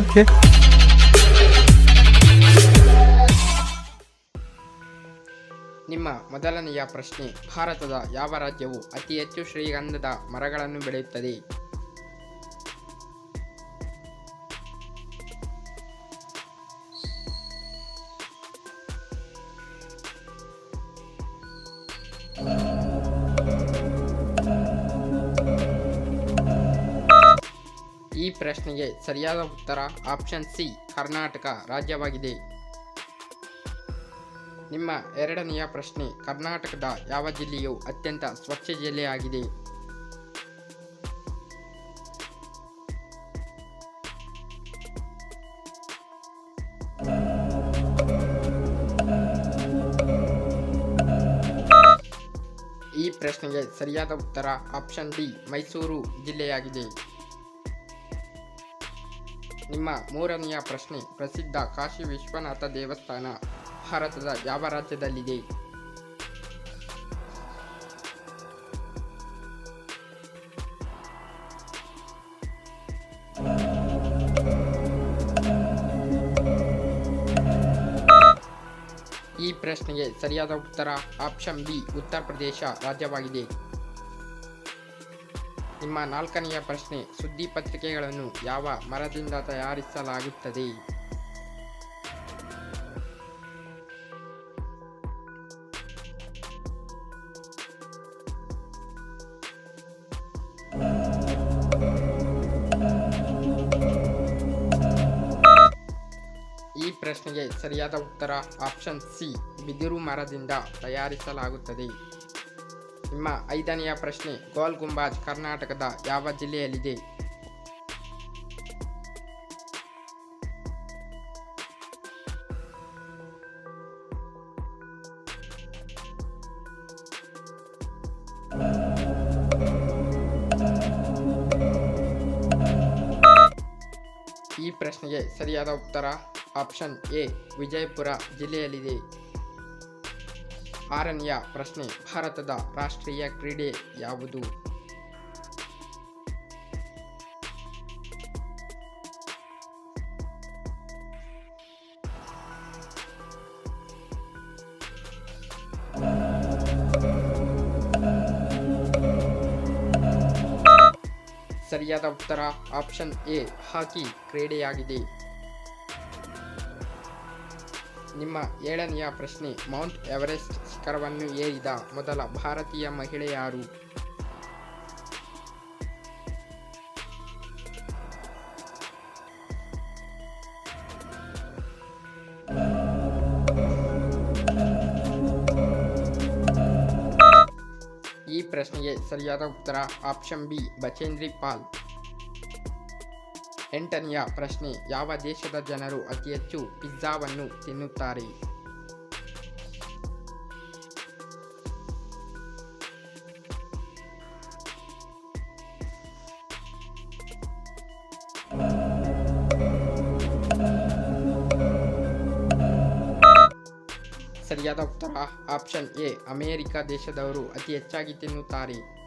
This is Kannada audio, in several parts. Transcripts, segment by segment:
ಓಕೆ ನಿಮ್ಮ ಮೊದಲನೆಯ ಪ್ರಶ್ನೆ ಭಾರತದ ಯಾವ ರಾಜ್ಯವು ಅತಿ ಹೆಚ್ಚು ಶ್ರೀಗಂಧದ ಮರಗಳನ್ನು ಬೆಳೆಯುತ್ತದೆ? ಈ ಪ್ರಶ್ನೆಗೆ ಸರಿಯಾದ ಉತ್ತರ ಆಪ್ಷನ್ ಸಿ ಕರ್ನಾಟಕ ರಾಜ್ಯವಾಗಿದೆ. ನಿಮ್ಮ ಎರಡನೆಯ ಪ್ರಶ್ನೆ, ಕರ್ನಾಟಕದ ಯಾವ ಜಿಲ್ಲೆಯು ಅತ್ಯಂತ ಸ್ವಚ್ಛ ಜಿಲ್ಲೆಯಾಗಿದೆ ಈ ಪ್ರಶ್ನೆಗೆ ಸರಿಯಾದ ಉತ್ತರ ಆಪ್ಷನ್ ಡಿ ಮೈಸೂರು ಜಿಲ್ಲೆಯಾಗಿದೆ. ನಿಮ್ಮ ಮೂರನೆಯ ಪ್ರಶ್ನೆ. ಪ್ರಸಿದ್ಧ ಕಾಶಿ ವಿಶ್ವನಾಥ ದೇವಸ್ಥಾನ ಭಾರತದ ಯಾವ ರಾಜ್ಯದಲ್ಲಿದೆ? ಈ ಪ್ರಶ್ನೆಗೆ ಸರಿಯಾದ ಉತ್ತರ ಆಪ್ಷನ್ ಬಿ, ಉತ್ತರ ಪ್ರದೇಶ ರಾಜ್ಯವಾಗಿದೆ. ನಿಮ್ಮ ನಾಲ್ಕನೆಯ ಪ್ರಶ್ನೆ, ಸುದ್ದಿ ಪತ್ರಿಕೆಗಳನ್ನು ಯಾವ ಮರದಿಂದ ತಯಾರಿಸಲಾಗುತ್ತದೆ? ಈ ಪ್ರಶ್ನೆಗೆ ಸರಿಯಾದ ಉತ್ತರ ಆಪ್ಷನ್ ಸಿ, ಬಿದಿರು ಮರದಿಂದ ತಯಾರಿಸಲಾಗುತ್ತದೆ. ನಿಮ್ಮ ಐದನೆಯ ಪ್ರಶ್ನೆ, ಗೋಲ್ ಗುಂಬಾಜ್ ಕರ್ನಾಟಕದ ಯಾವ ಜಿಲ್ಲೆಯಲ್ಲಿದೆ? ಈ ಪ್ರಶ್ನೆಗೆ ಸರಿಯಾದ ಉತ್ತರ, ಆಪ್ಷನ್ ಎ, ವಿಜಯಪುರ ಜಿಲ್ಲೆಯಲ್ಲಿದೆ. ಆರನೆಯ ಪ್ರಶ್ನೆ ಭಾರತದ ರಾಷ್ಟ್ರೀಯ ಕ್ರೀಡೆ ಯಾವುದು? ಸರಿಯಾದ ಉತ್ತರ ಆಪ್ಷನ್ ಎ ಹಾಕಿ ಕ್ರೀಡೆಯಾಗಿದೆ. ನಿಮ್ಮ ಏಳನೆಯ ಪ್ರಶ್ನೆ, ಮೌಂಟ್ ಎವರೆಸ್ಟ್ ಶಿಖರವನ್ನು ಏರಿದ ಮೊದಲ ಭಾರತೀಯ ಮಹಿಳೆ ಯಾರು? ಈ ಪ್ರಶ್ನೆಗೆ ಸರಿಯಾದ ಉತ್ತರ ಆಪ್ಷನ್ ಬಿ, ಬಚೇಂದ್ರಿ ಪಾಲ್. ಎಂಟನೆಯ ಪ್ರಶ್ನೆ, ಯಾವ ದೇಶದ ಜನರು ಅತಿ ಹೆಚ್ಚು ಪಿಜ್ಜಾವನ್ನು ತಿನ್ನುತ್ತಾರೆ? ಸರಿಯಾದ ಉತ್ತರ, ಆಪ್ಷನ್ ಎ, ಅಮೇರಿಕಾ ದೇಶದವರು ಅತಿ ಹೆಚ್ಚಾಗಿ ತಿನ್ನುತ್ತಾರೆ.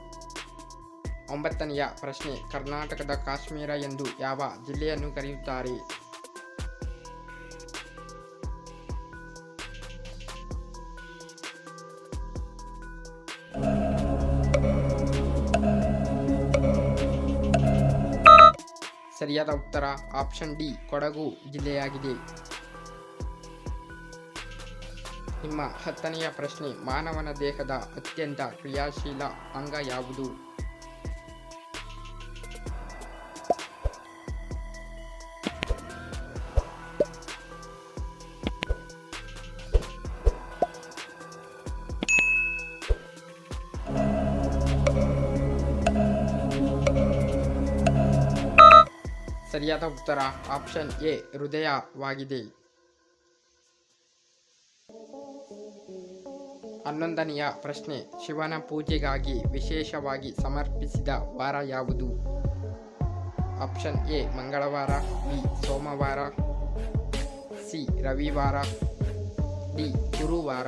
ಒಂಬತ್ತನೆಯ ಪ್ರಶ್ನೆ, ಕರ್ನಾಟಕದ ಕಾಶ್ಮೀರ ಎಂದು ಯಾವ ಜಿಲ್ಲೆಯನ್ನು ಕರೆಯುತ್ತಾರೆ? ಸರಿಯಾದ ಉತ್ತರ, ಆಪ್ಷನ್ ಡಿ, ಕೊಡಗು ಜಿಲ್ಲೆಯಾಗಿದೆ. ನಿಮ್ಮ ಹತ್ತನೆಯ ಪ್ರಶ್ನೆ, ಮಾನವನ ದೇಹದ ಅತ್ಯಂತ ಕ್ರಿಯಾಶೀಲ ಅಂಗ ಯಾವುದು? ಸರಿಯಾದ ಉತ್ತರ ಆಪ್ಷನ್ ಎ, ಹೃದಯವಾಗಿದೆ. ಹನ್ನೊಂದನೆಯ ಪ್ರಶ್ನೆ, ಶಿವನ ಪೂಜೆಗಾಗಿ ವಿಶೇಷವಾಗಿ ಸಮರ್ಪಿಸಿದ ವಾರ ಯಾವುದು? ಆಪ್ಷನ್ ಎ, ಮಂಗಳವಾರ, ಬಿ, ಸೋಮವಾರ, ಸಿ, ರವಿವಾರ, ಡಿ, ಗುರುವಾರ.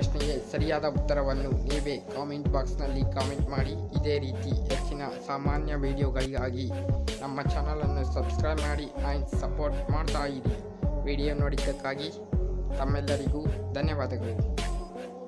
ಪ್ರಶ್ನೆಗೆ ಸರಿಯಾದ ಉತ್ತರವನ್ನು ನೀವೇ ಕಾಮೆಂಟ್ ಬಾಕ್ಸ್ನಲ್ಲಿ ಕಾಮೆಂಟ್ ಮಾಡಿ. ಇದೇ ರೀತಿ ಹೆಚ್ಚಿನ ಸಾಮಾನ್ಯ ವಿಡಿಯೋಗಳಿಗಾಗಿ ನಮ್ಮ ಚಾನಲನ್ನು ಸಬ್ಸ್ಕ್ರೈಬ್ ಮಾಡಿ ಆ್ಯಂಡ್ ಸಪೋರ್ಟ್ ಮಾಡ್ತಾ ಇರಿ. ವಿಡಿಯೋ ನೋಡಿದ್ದಕ್ಕಾಗಿ ತಮ್ಮೆಲ್ಲರಿಗೂ ಧನ್ಯವಾದಗಳು.